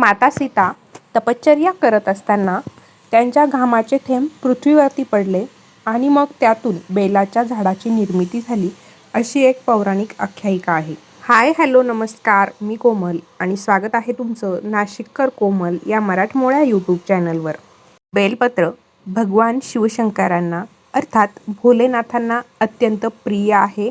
माता सीता तपश्चर्या करत असताना त्यांच्या घामाचे थेंब पृथ्वीवरती पडले आणि मग त्यातून बेलाच्या झाडाची निर्मिती झाली अशी एक पौराणिक आख्यायिका आहे. हाय हॅलो नमस्कार मी कोमल आणि स्वागत आहे तुमचं नाशिककर कोमल या मराठमोळ्या यूट्यूब चॅनलवर. बेलपत्र भगवान शिवशंकरांना अर्थात भोलेनाथांना अत्यंत प्रिय आहे.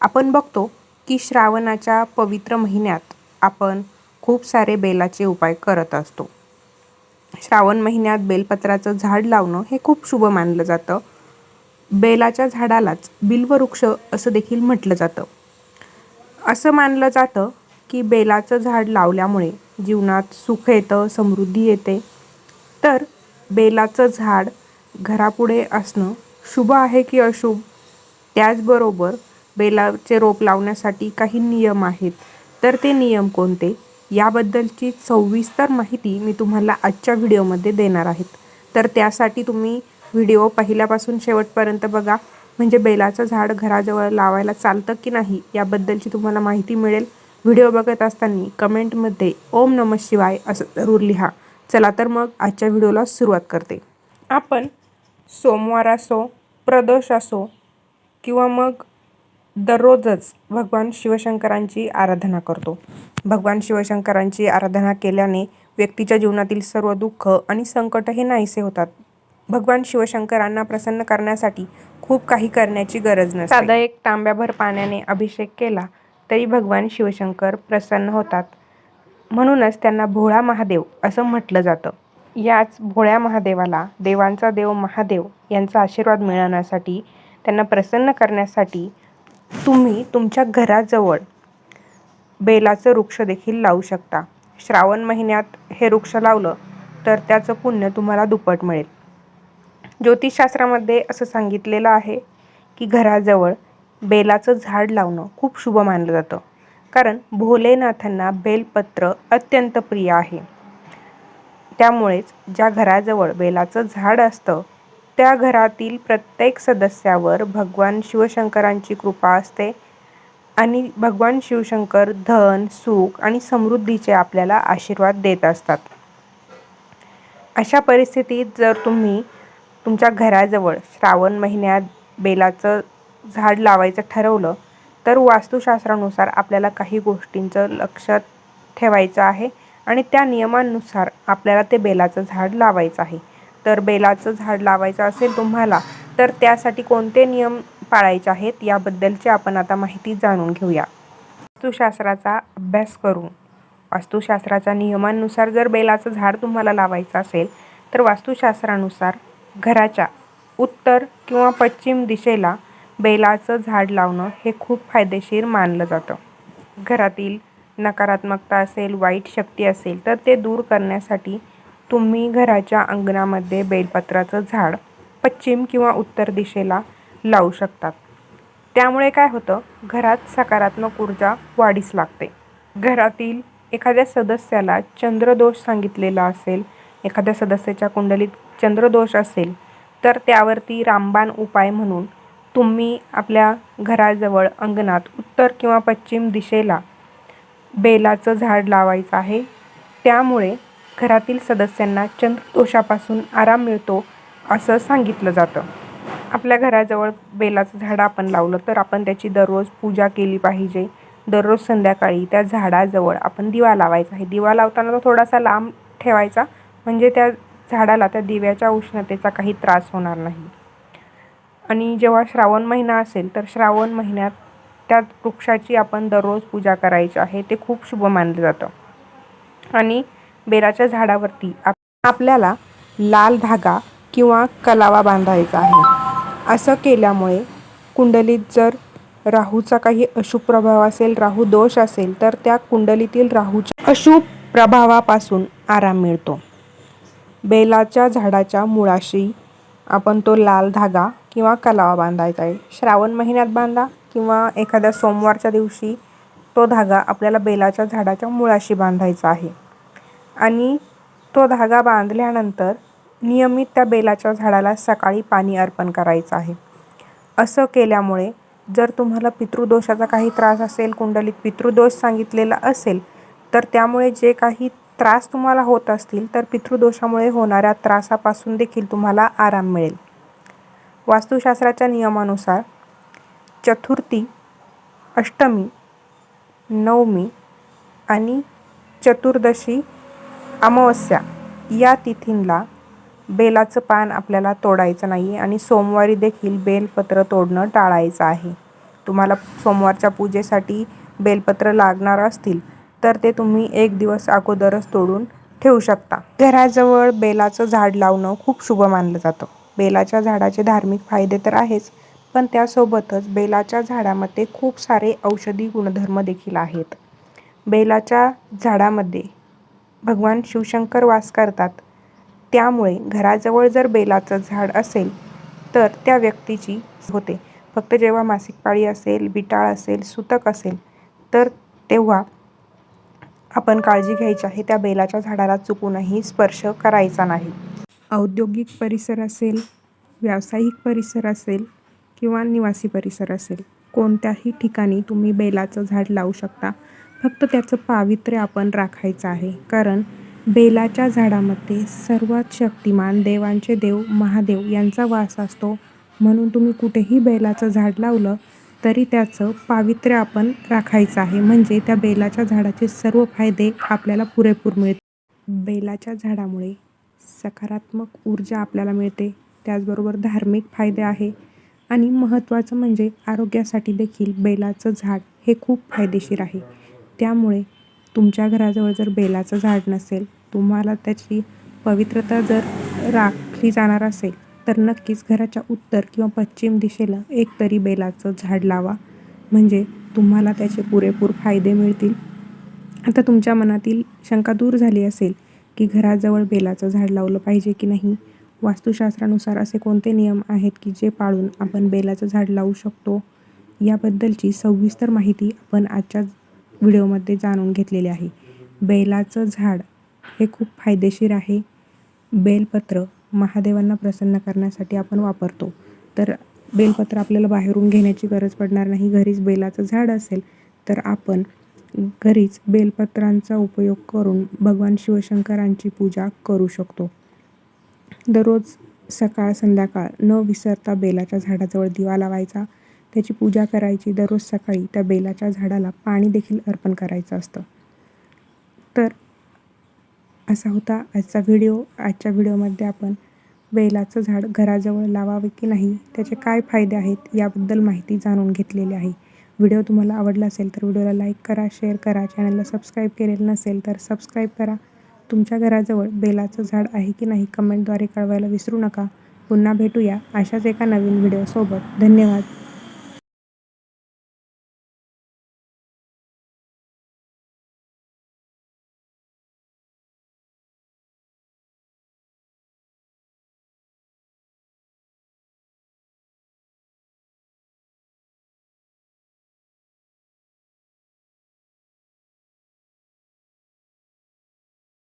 आपण बघतो की श्रावणाच्या पवित्र महिन्यात आपण खूप सारे बेलाचे उपाय करत असतो. श्रावण महिन्यात बेलपत्राचं झाड लावणं हे खूप शुभ मानलं जातं. बेलाच्या झाडालाच बिल्ववृक्ष असं देखील म्हटलं जातं. असं मानलं जातं की बेलाचं झाड लावल्यामुळे जीवनात सुख येतं समृद्धी येते. तर बेलाचं झाड घरापुढे असणं शुभ आहे की अशुभ? त्याचबरोबर बेलाचे रोप लावण्यासाठी काही नियम आहेत. तर ते नियम कोणते? याबद्दलची सविस्तर माहिती मी तुम्हाला आजच्या व्हिडिओमध्ये देणार आहेत. तर त्यासाठी तुम्ही व्हिडिओ पहिल्यापासून शेवटपर्यंत बघा. म्हणजे बेलाचं झाड घराजवळ लावायला चालतं की नाही याबद्दलची तुम्हाला माहिती मिळेल. व्हिडिओ बघत असताना कमेंटमध्ये ओम नम शिवाय असं जरूर लिहा. चला तर मग आजच्या व्हिडिओला सुरुवात करते. आपण सोमवार असो प्रदोष असो किंवा मग दररोजच भगवान शिवशंकरांची आराधना करतो. भगवान शिवशंकरांची आराधना केल्याने व्यक्तीच्या जीवनातील सर्व दुःख आणि संकट हे नाहीसे होतात. भगवान शिवशंकरांना प्रसन्न करण्यासाठी खूप काही करण्याची गरज नसते. साधा एक तांब्याभर पाण्याने अभिषेक केला तरी भगवान शिवशंकर प्रसन्न होतात. म्हणूनच त्यांना भोळा महादेव असं म्हटलं जातं. याच भोळ्या महादेवाला देवांचा देव महादेव यांचा आशीर्वाद मिळवण्यासाठी त्यांना प्रसन्न करण्यासाठी तुम्ही तुमच्या घराजवळ बेलाचं वृक्ष देखील लावू शकता. श्रावण महिन्यात हे वृक्ष लावलं तर त्याचं पुण्य तुम्हाला दुप्पट मिळेल. ज्योतिषशास्त्रामध्ये असं सांगितलेलं आहे की घराजवळ बेलाचं झाड लावणं खूप शुभ मानलं जातं. कारण भोलेनाथांना बेलपत्र अत्यंत प्रिय आहे. त्यामुळेच ज्या घराजवळ बेलाचं झाड असतं त्या घरातील प्रत्येक सदस्यावर भगवान शिवशंकरांची कृपा असते आणि भगवान शिवशंकर धन सुख आणि समृद्धीचे आपल्याला आशीर्वाद देत असतात. अशा परिस्थितीत जर तुम्ही तुमच्या घराजवळ श्रावण महिन्यात बेलाचं झाड लावायचं ठरवलं तर वास्तुशास्त्रानुसार आपल्याला काही गोष्टींचं लक्षात ठेवायचं आहे आणि त्या नियमांनुसार आपल्याला ते बेलाचं झाड लावायचं आहे. तर बेलाचं झाड लावायचं असेल तुम्हाला तर त्यासाठी कोणते नियम पाळायचे आहेत याबद्दलची आपण आता माहिती जाणून घेऊया. वास्तुशास्त्राचा अभ्यास करून वास्तुशास्त्राच्या नियमांनुसार जर बेलाचं झाड तुम्हाला लावायचं असेल तर वास्तुशास्त्रानुसार घराच्या उत्तर किंवा पश्चिम दिशेला बेलाचं झाड लावणं हे खूप फायदेशीर मानलं जातं. घरातील नकारात्मकता असेल वाईट शक्ती असेल तर ते दूर करण्यासाठी तुम्ही घराच्या अंगणामध्ये बेलपत्राचं झाड पश्चिम किंवा उत्तर दिशेला लावू शकतात. त्यामुळे काय होतं घरात सकारात्मक ऊर्जा वाढीस लागते. घरातील एखाद्या सदस्याला चंद्रदोष सांगितलेला असेल एखाद्या सदस्याच्या कुंडलीत चंद्रदोष असेल तर त्यावरती रामबाण उपाय म्हणून तुम्ही आपल्या घराजवळ अंगणात उत्तर किंवा पश्चिम दिशेला बेलाचं झाड लावायचं आहे. त्यामुळे घरातील सदस्यांना चंद्रदोषापासून आराम मिळतो असं सांगितलं जातं. आपल्या घराजवळ बेलाचं झाड आपण लावलं तर आपण त्याची दररोज पूजा केली पाहिजे. दररोज संध्याकाळी त्या झाडाजवळ आपण दिवा लावायचा. आहे दिवा लावताना तो थोडासा लांब ठेवायचा म्हणजे त्या झाडाला त्या दिव्याच्या उष्णतेचा काही त्रास होणार नाही. आणि जेव्हा श्रावण महिना असेल तर श्रावण महिन्यात त्या वृक्षाची आपण दररोज पूजा करायची आहे ते खूप शुभ मानलं जातं. आणि बेलाच्या झाडावरती आप आपल्याला लाल धागा किंवा कलावा बांधायचा आहे. असं केल्यामुळे कुंडलीत जर राहूचा काही अशुभ प्रभाव असेल राहू दोष असेल तर त्या कुंडलीतील राहूच्या अशुभ प्रभावापासून आराम मिळतो. बेलाच्या झाडाच्या मुळाशी आपण तो लाल धागा किंवा कलावा बांधायचा आहे. श्रावण महिन्यात बांधा किंवा एखाद्या सोमवारच्या दिवशी तो धागा आपल्याला बेलाच्या झाडाच्या मुळाशी बांधायचा आहे. आणि तो धागा बांधल्यानंतर नियमित त्या बेलाच्या झाडाला सकाळी पाणी अर्पण करायचं आहे. असं केल्यामुळे जर तुम्हाला पितृदोषाचा काही त्रास असेल कुंडलीत पितृदोष सांगितलेला असेल तर त्यामुळे जे काही त्रास तुम्हाला होत असतील तर पितृदोषामुळे होणाऱ्या त्रासापासून देखील तुम्हाला आराम मिळेल. वास्तुशास्त्राच्या नियमानुसार चतुर्थी अष्टमी नवमी आणि चतुर्दशी अमावस्या या तिथींला बेलाचं पान आपल्याला तोडायचं नाही आहे आणि सोमवारी देखील बेलपत्र तोडणं टाळायचं आहे. तुम्हाला सोमवारच्या पूजेसाठी बेलपत्र लागणार असतील तर ते तुम्ही एक दिवस अगोदरच तोडून ठेवू शकता. घराजवळ बेलाचं झाड लावणं खूप शुभ मानलं जातं. बेलाच्या झाडाचे धार्मिक फायदे तर आहेच पण त्यासोबतच बेलाच्या झाडामध्ये खूप सारे औषधी गुणधर्म देखील आहेत. बेलाच्या झाडामध्ये भगवान शिवशंकर वास करतात. त्यामुळे घराजवळ जर बेलाचं झाड असेल तर त्या व्यक्तीची होते. फक्त जेव्हा मासिक पाळी असेल बिटाळ असेल सुतक असेल तर तेव्हा आपण काळजी घ्यायची आहे. त्या बेलाच्या झाडाला चुकूनही स्पर्श करायचा नाही. औद्योगिक परिसर असेल व्यावसायिक परिसर असेल किंवा निवासी परिसर असेल कोणत्याही ठिकाणी तुम्ही बेलाचं झाड लावू शकता. फक्त त्याचं पावित्र्य आपण राखायचं आहे. कारण बेलाच्या झाडामध्ये सर्वात शक्तिमान देवांचे देव महादेव यांचा वास असतो. म्हणून तुम्ही कुठेही बेलाचं झाड लावलं तरी त्याचं पावित्र्य आपण राखायचं आहे. म्हणजे त्या बेलाच्या झाडाचे सर्व फायदे आपल्याला पुरेपूर मिळते बेलाच्या झाडामुळे सकारात्मक ऊर्जा आपल्याला मिळते. त्याचबरोबर धार्मिक फायदे आहे. आणि महत्त्वाचं म्हणजे आरोग्यासाठी देखील बेलाचं झाड हे खूप फायदेशीर आहे. त्यामुळे तुमच्या घराजवळ जर बेलाचं झाड नसेल तुम्हाला त्याची पवित्रता जर राखली जाणार असेल तर नक्कीच घराच्या उत्तर किंवा पश्चिम दिशेला एक तरी बेलाचं झाड लावा. म्हणजे तुम्हाला त्याचे पुरेपूर फायदे मिळतील. आता तुमच्या मनातील शंका दूर झाली असेल की घराजवळ बेलाचं झाड लावलं पाहिजे की नाही? वास्तुशास्त्रानुसार असे कोणते नियम आहेत की जे पाळून आपण बेलाचं झाड लावू शकतो? याबद्दलची सविस्तर माहिती आपण आजच्या व्हिडिओमध्ये जाणून घेतलेले आहे. बेलाचं झाड हे खूप फायदेशीर आहे. बेलपत्र महादेवांना प्रसन्न करण्यासाठी आपण वापरतो. तर बेलपत्र आपल्याला बाहेरून घेण्याची गरज पडणार नाही. घरीच बेलाचं झाड असेल तर आपण घरीच बेलपत्रांचा उपयोग करून भगवान शिवशंकरांची पूजा करू शकतो. दररोज सकाळ संध्याकाळ न विसरता बेलाच्या झाडाजवळ दिवा लावायचा. त्याची पूजा करायची दररोज सकाळी त्या बेलाच्या झाडाला पाणी देखील अर्पण करायचं असतं. तर असा होता आजचा व्हिडिओ. आजच्या व्हिडिओमध्ये आपण बेलाचं झाड घराजवळ लावावे की नाही त्याचे काय फायदे आहेत याबद्दल माहिती जाणून घेतलेली आहे. व्हिडिओ तुम्हाला आवडला असेल तर व्हिडिओला लाईक करा शेअर करा चॅनलला सबस्क्राईब केलेलं नसेल तर सबस्क्राईब करा. तुमच्या घराजवळ बेलाचं झाड आहे की नाही कमेंटद्वारे कळवायला विसरू नका. पुन्हा भेटूया अशाच एका नवीन व्हिडिओसोबत. धन्यवाद.